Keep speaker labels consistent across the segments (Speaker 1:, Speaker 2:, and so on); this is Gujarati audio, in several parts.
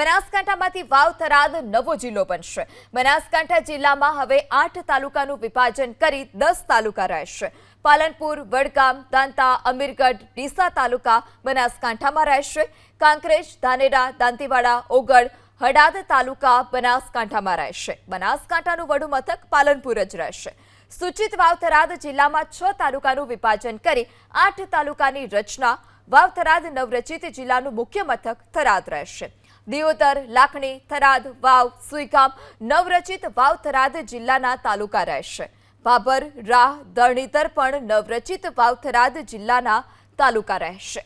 Speaker 1: બનાસકાંઠામાંથી વાવ થરાદ નવો જિલ્લો બનશે. બનાસકાંઠા જિલ્લામાં હવે આઠ તાલુકાનું વિભાજન કરી દસ તાલુકા રહેશે. પાલનપુર, વડગામ, દાંતા, અમીરગઢ, ડીસા તાલુકા બનાસકાંઠામાં રહેશે. કાંકરેજ, ધાનેરા, દાંતીવાડા, ઓગળ, હડાદ તાલુકા બનાસકાંઠામાં રહેશે. બનાસકાંઠાનું વડુ મથક પાલનપુર જ રહેશે. સૂચિત વાવ થરાદ જિલ્લામાં છ તાલુકાનું વિભાજન કરી આઠ તાલુકાની રચના વાવથરાદ નવરચિત જિલ્લાનું મુખ્ય મથક થરાદ રહેશે. દિયોદર લાખણી, થરાદ, વાવ, સુઈગામ નવરચિત વાવ થરાદ જિલ્લાના તાલુકા રહેશે. ભાભર, રાહ દરણીતર પણ નવરચિત વાવ થરાદ જિલ્લાના તાલુકા રહેશે.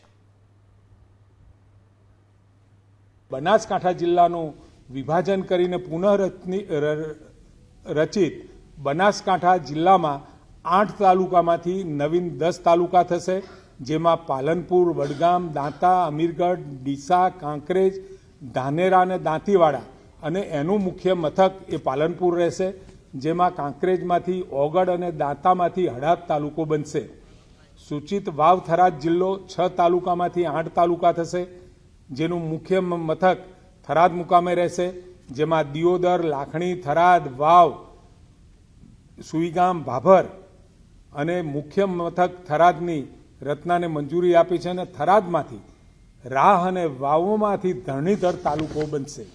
Speaker 2: બનાસકાંઠા જિલ્લાનું વિભાજન કરીને પુનઃરચની રચિત બનાસકાંઠા જિલ્લામાં આઠ તાલુકામાંથી નવીન દસ તાલુકા થશે, જેમાં પાલનપુર, વડગામ, દાંતા, અમીરગઢ, ડીસા, કાંકરેજ ધાનેરા અને દાંતીવાડા અને એનું મુખ્ય મથક એ પાલનપુર રહેશે, જેમાં કાંકરેજમાંથી ઓગડ અને દાંતામાંથી હડાદ તાલુકો બનશે. સૂચિત વાવ થરાદ જિલ્લો છ તાલુકામાંથી આઠ તાલુકા થશે, જેનું મુખ્ય મથક થરાદ મુકામે રહેશે, જેમાં દિયોદર, લાખણી, થરાદ, વાવ, સુઈગામ, ભાભર અને મુખ્ય મથક થરાદની રત્નાને મંજૂરી આપી છે અને થરાદમાંથી રાહ અને વાવોમાંથી ધરણીધર તાલુકો બનશે.